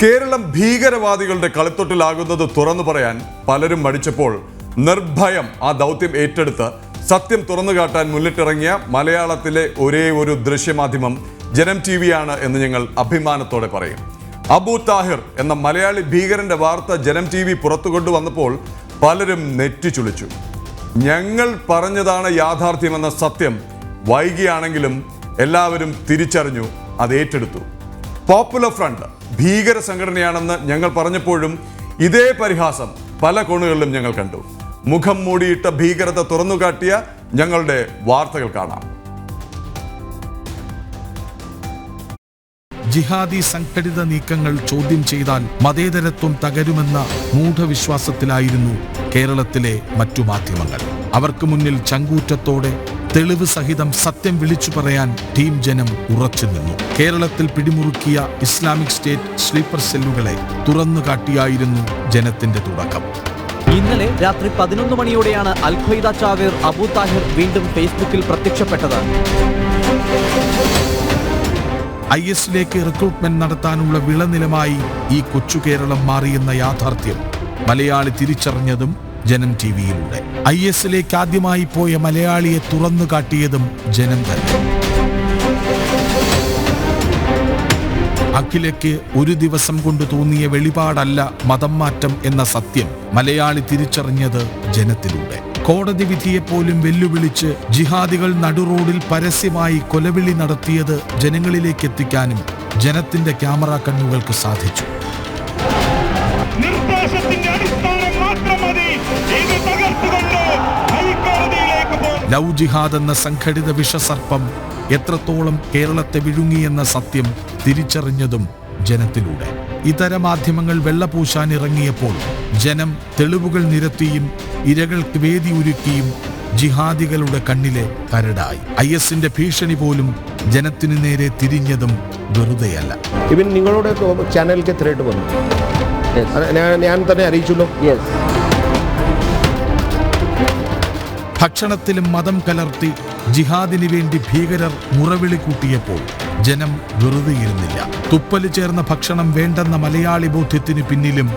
കേരളം ഭീകരവാദികളുടെ കളിത്തൊട്ടിലാകുന്നത് തുറന്നു പറയാൻ പലരും മടിച്ചപ്പോൾ നിർഭയം ആ ദൗത്യം ഏറ്റെടുത്ത് സത്യം തുറന്നു കാട്ടാൻ മുന്നിട്ടിറങ്ങിയ മലയാളത്തിലെ ഒരേ ഒരു ദൃശ്യമാധ്യമം ജനം ടി വിയാണ് എന്ന് ഞങ്ങൾ അഭിമാനത്തോടെ പറയും. അബു താഹിർ എന്ന മലയാളി ഭീകരന്റെ വാർത്ത ജനം ടി വി പുറത്തു കൊണ്ടുവന്നപ്പോൾ പലരും നെറ്റി ചുളിച്ചു. ഞങ്ങൾ പറഞ്ഞതാണ് യാഥാർത്ഥ്യമെന്ന സത്യം വൈകിയാണെങ്കിലും എല്ലാവരും തിരിച്ചറിഞ്ഞു അത് ഏറ്റെടുത്തു. പോപ്പുലർ ഫ്രണ്ട് ഭീകര സംഘടനയാണെന്ന് ഞങ്ങൾ പറഞ്ഞപ്പോഴും ഇതേ പരിഹാസം പല കോണുകളിലും ഞങ്ങൾ കണ്ടു. മുഖം മൂടിയിട്ട ഭീകരത തുറന്നുകാട്ടിയ ഞങ്ങളുടെ വാർത്തകൾ കാണാം. ജിഹാദി സംഘടിത നീക്കങ്ങൾ ചോദ്യം ചെയ്താൽ മതേതരത്വം തകരുമെന്ന മൂഢവിശ്വാസത്തിലായിരുന്നു കേരളത്തിലെ മറ്റു മാധ്യമങ്ങൾ. അവർക്ക് മുന്നിൽ ചങ്കൂറ്റത്തോടെ തെളിവ് സഹിതം സത്യം വിളിച്ചു പറയാൻ ടീം ജനം ഉറച്ചു നിന്നു. കേരളത്തിൽ പിടിമുറുക്കിയ ഇസ്ലാമിക് സ്റ്റേറ്റ് സ്ലീപ്പർ സെല്ലുകളെ തുറന്നു കാട്ടിയായിരുന്നു ജനത്തിന്റെ തുടക്കം. ഇന്നലെ രാത്രി പതിനൊന്ന് മണിയോടെയാണ് അൽ ഖ്വയ്ദ ചാവേർ അബു താഹിർ വീണ്ടും ഫേസ്ബുക്കിൽ പ്രത്യക്ഷപ്പെട്ടത്. ഐ എസിലേക്ക് റിക്രൂട്ട്മെന്റ് നടത്താനുള്ള വിളനിലമായി ഈ കൊച്ചു കേരളം മാറിയെന്ന യാഥാർത്ഥ്യം മലയാളി തിരിച്ചറിഞ്ഞതും ജനം ടി വിയിലൂടെ ഐ എസിലേക്ക് ആദ്യമായി പോയ മലയാളിയെ തുറന്നു കാട്ടിയതും ജനം തന്നെ. അഖിലയ്ക്ക് ഒരു ദിവസം കൊണ്ട് തോന്നിയ വെളിപാടല്ല മതം മാറ്റം എന്ന സത്യം മലയാളി തിരിച്ചറിഞ്ഞത് ജനത്തിലൂടെ. കോടതി വിധിയെപ്പോലും വെല്ലുവിളിച്ച് ജിഹാദികൾ നടുറോഡിൽ പരസ്യമായി കൊലവിളി നടത്തിയത് ജനങ്ങളിലേക്ക് എത്തിക്കാനും ജനത്തിന്റെ ക്യാമറ കണ്ണുകൾക്ക് സാധിച്ചു. ലവ് ജിഹാദ് എന്ന സംഘടിത വിഷസർപ്പം എത്രത്തോളം കേരളത്തെ വിഴുങ്ങിയെന്ന സത്യം തിരിച്ചറിഞ്ഞതും ജനത്തിലൂടെ. ഇതര മാധ്യമങ്ങൾ വെള്ളപൂശാൻ ഇറങ്ങിയപ്പോൾ ജനം തെളിവുകൾ നിരത്തിയും ഇരകൾക്ക് വേദി ഒരുക്കിയും ജിഹാദികളുടെ കണ്ണിലെ കരടായി. ഐ എസിന്റെ ഭീഷണി പോലും ജനത്തിനു നേരെ തിരിഞ്ഞതും വെറുതെയല്ല. ഇവൻ നിങ്ങളുടെ ചാനലിലേക്ക് എത്രയായിട്ട് വന്നു? ഞാൻ ഞാൻ തന്നെ അറിയിച്ചല്ലോ. ഭക്ഷണത്തിലും മതം കലർത്തി ജിഹാദിനു വേണ്ടി ഭീകരർ മുറവിളി കൂട്ടിയപ്പോൾ ജനം വെറുതെ ഇരുന്നില്ല. തുപ്പൽ ചേർന്ന ഭക്ഷണം വേണ്ടെന്ന മലയാളി ബോധ്യത്തിന് പിന്നിലും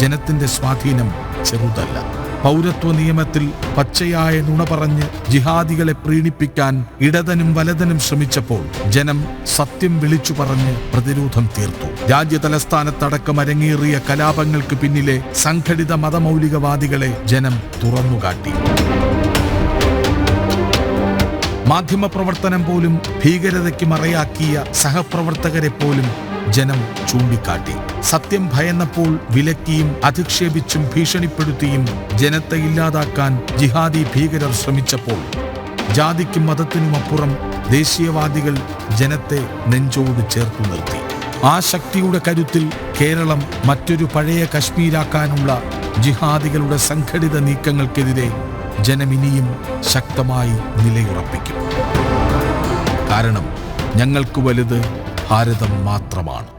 ജനത്തിന്റെ സ്വാധീനം ചെറുതല്ല. പൗരത്വ നിയമത്തിൽ പച്ചയായ നുണ പറഞ്ഞ് ജിഹാദികളെ പ്രീണിപ്പിക്കാൻ ഇടതനും വലതനും ശ്രമിച്ചപ്പോൾ ജനം സത്യം വിളിച്ചു പറഞ്ഞ് പ്രതിരോധം തീർത്തു. രാജ്യ തലസ്ഥാനത്തടക്കം അരങ്ങേറിയ കലാപങ്ങൾക്ക് പിന്നിലെ സംഘടിത മതമൗലികവാദികളെ ജനം തുറന്നുകാട്ടി. മാധ്യമപ്രവർത്തനം പോലും ഭീകരതയ്ക്ക് മറയാക്കിയ സഹപ്രവർത്തകരെ പോലും ജനം ചൂണ്ടിക്കാട്ടി. സത്യം ഭയന്നപ്പോൾ വിലക്കിയും അധിക്ഷേപിച്ചും ഭീഷണിപ്പെടുത്തിയും ജനത്തെ ഇല്ലാതാക്കാൻ ജിഹാദി ഭീകരർ ശ്രമിച്ചപ്പോൾ ജാതിക്കും മതത്തിനുമപ്പുറം ദേശീയവാദികൾ ജനത്തെ നെഞ്ചോട് ചേർത്തു നിർത്തി. ആ ശക്തിയുടെ കരുത്തിൽ കേരളം മറ്റൊരു പഴയ കശ്മീരാക്കാനുള്ള ജിഹാദികളുടെ സംഘടിത നീക്കങ്ങൾക്കെതിരെ ജനമിനിയും ശക്തമായി നിലയുറപ്പിക്കും. കാരണം ഞങ്ങൾക്ക് വലുത് ഭാരതം മാത്രമാണ്.